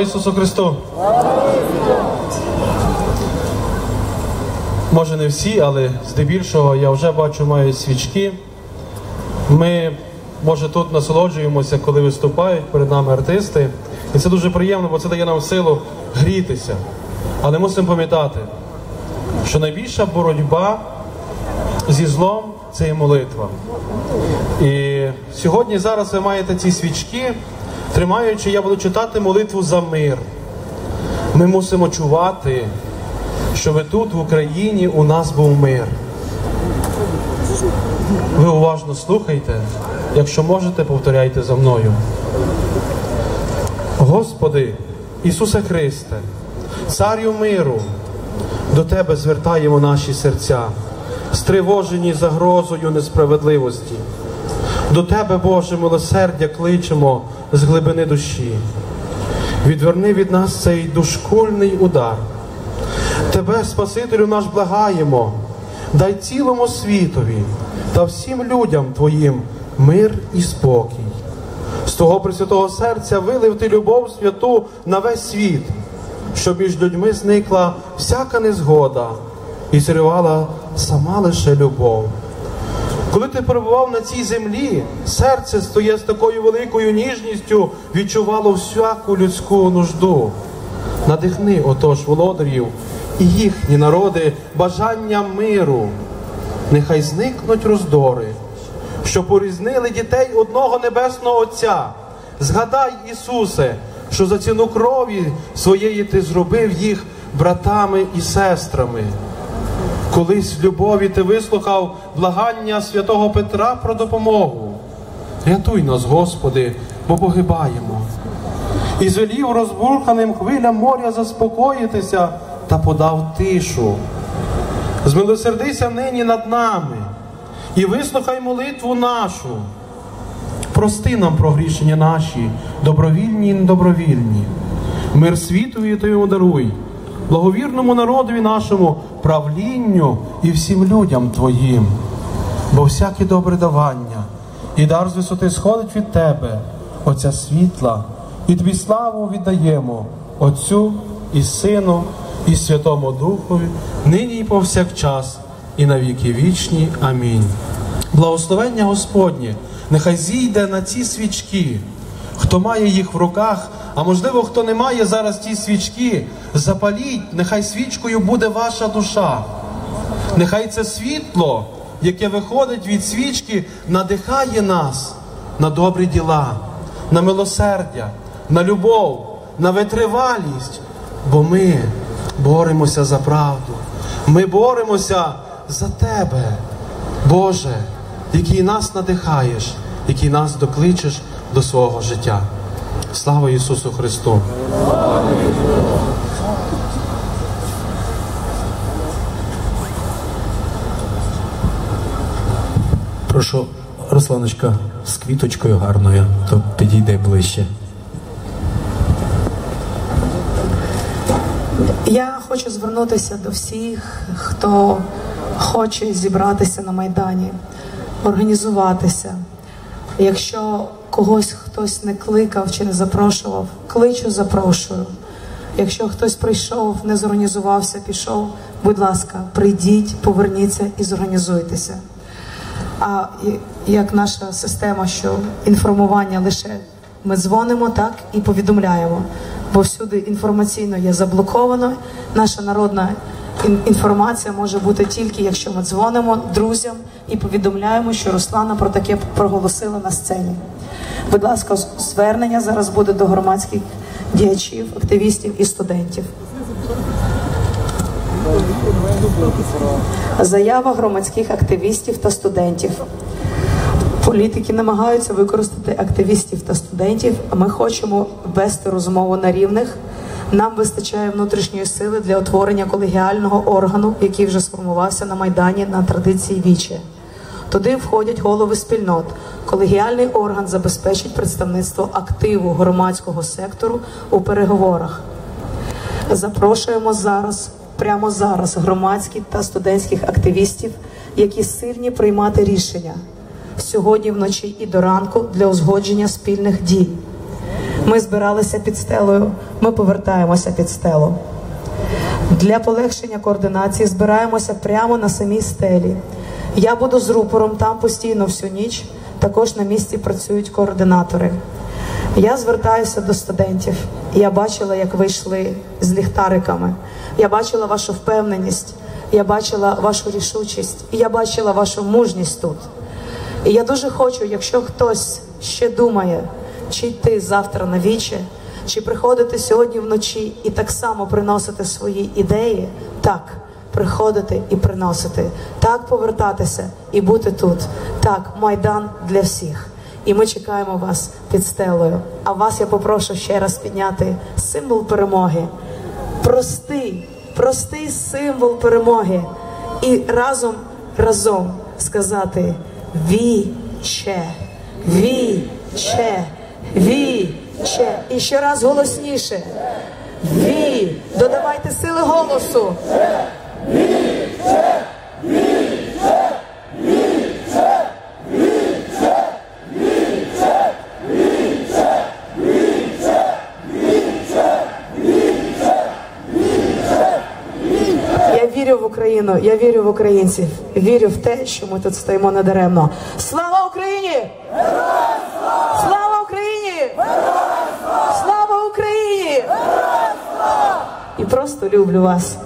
Ісусу Христу. Може не всі, але здебільшого я вже бачу мають свічки. Ми, може, тут насолоджуємося, коли виступають перед нами артисти. І це дуже приємно, бо це дає нам силу грітися. Але мусимо пам'ятати, що найбільша боротьба зі злом це є молитва. І сьогодні зараз ви маєте ці свічки, тримаючи, я буду читати молитву за мир. Ми мусимо чувати, щоб тут, в Україні, у нас був мир. Ви уважно слухайте, якщо можете, повторяйте за мною. Господи, Ісусе Христе, Царю миру, до Тебе звертаємо наші серця, стривожені загрозою несправедливості. До Тебе, Боже, милосердя кличемо з глибини душі. Відверни від нас цей душкульний удар. Тебе, Спасителю наш, благаємо, дай цілому світові та всім людям Твоїм мир і спокій. З того Пресвятого серця вилив ти любов святу на весь світ, щоб між людьми зникла всяка незгода і зривала сама лише любов. Коли ти перебував на цій землі, серце стоє з такою великою ніжністю, відчувало всяку людську нужду. Надихни, отож, володарів і їхні народи бажання миру. Нехай зникнуть роздори, що порізнили дітей одного небесного Отця. Згадай, Ісусе, що за ціну крові своєї ти зробив їх братами і сестрами. Колись в любові ти вислухав благання святого Петра про допомогу. Рятуй нас, Господи, бо погибаємо. І звелів розбурханим хвилям моря заспокоїтися та подав тишу. Змилосердися нині над нами і вислухай молитву нашу. Прости нам прогрішення наші, добровільні і недобровільні. Мир світові Твоєму даруй, благовірному народові нашому, правлінню і всім людям Твоїм. Бо всяке добре давання і дар з висоти сходить від Тебе, Отця світла, і Тобі славу віддаємо Отцю і Сину, і Святому Духові, нині і повсякчас, і на віки вічні. Амінь. Благословення Господнє нехай зійде на ці свічки. Хто має їх в руках, а можливо, хто не має зараз ті свічки, запаліть, нехай свічкою буде ваша душа. Нехай це світло, яке виходить від свічки, надихає нас на добрі діла, на милосердя, на любов, на витривалість, бо ми боремося за правду. Ми боремося за тебе, Боже, який нас надихаєш, який нас докличеш до свого життя. Слава Ісусу Христу! Прошу, Русланочка, з квіточкою гарною, то підійде ближче. Я хочу звернутися до всіх, хто хоче зібратися на Майдані, організуватися. Якщо когось хтось не кликав чи не запрошував, кличу, запрошую. Якщо хтось прийшов, не зорганізувався, пішов, будь ласка, прийдіть, поверніться і зорганізуйтеся. А як наша система, що інформування лише ми дзвонимо так і повідомляємо, бо всюди інформаційно є заблоковано. Наша народна інформація може бути тільки, якщо ми дзвонимо друзям і повідомляємо, що Руслана про таке проголосила на сцені. Будь ласка, звернення зараз буде до громадських діячів, активістів і студентів. Заява громадських активістів та студентів. Політики намагаються використати активістів та студентів. Ми хочемо вести розмову на рівних. Нам вистачає внутрішньої сили для утворення колегіального органу, який вже сформувався на майдані на традиції віче. Туди входять голови спільнот. Колегіальний орган забезпечить представництво активу громадського сектору у переговорах. Запрошуємо зараз, прямо зараз, громадських та студентських активістів, які сильні приймати рішення сьогодні вночі і до ранку для узгодження спільних дій. Ми збиралися під стелею, ми повертаємося під стелу. Для полегшення координації збираємося прямо на самій стелі. Я буду з рупором там постійно всю ніч. Також на місці працюють координатори. Я звертаюся до студентів. Я бачила, як ви йшли з ліхтариками. Я бачила вашу впевненість, я бачила вашу рішучість, і я бачила вашу мужність тут. І я дуже хочу, якщо хтось ще думає, чи йти завтра на віче, чи приходити сьогодні вночі і так само приносити свої ідеї, так, приходити і приносити, так повертатися і бути тут. Так, майдан для всіх. І ми чекаємо вас під стелею. А вас я попрошу ще раз підняти символ перемоги. Простий, простий символ перемоги. І разом, разом сказати віче, віче, віче. І ще раз голосніше. Ві. Додавайте сили голосу. Я вірю в Україну, я вірю в українців, вірю в те, що ми тут стоїмо надаремно. Слава Україні! Слава Україні! Слава Україні! І просто люблю вас.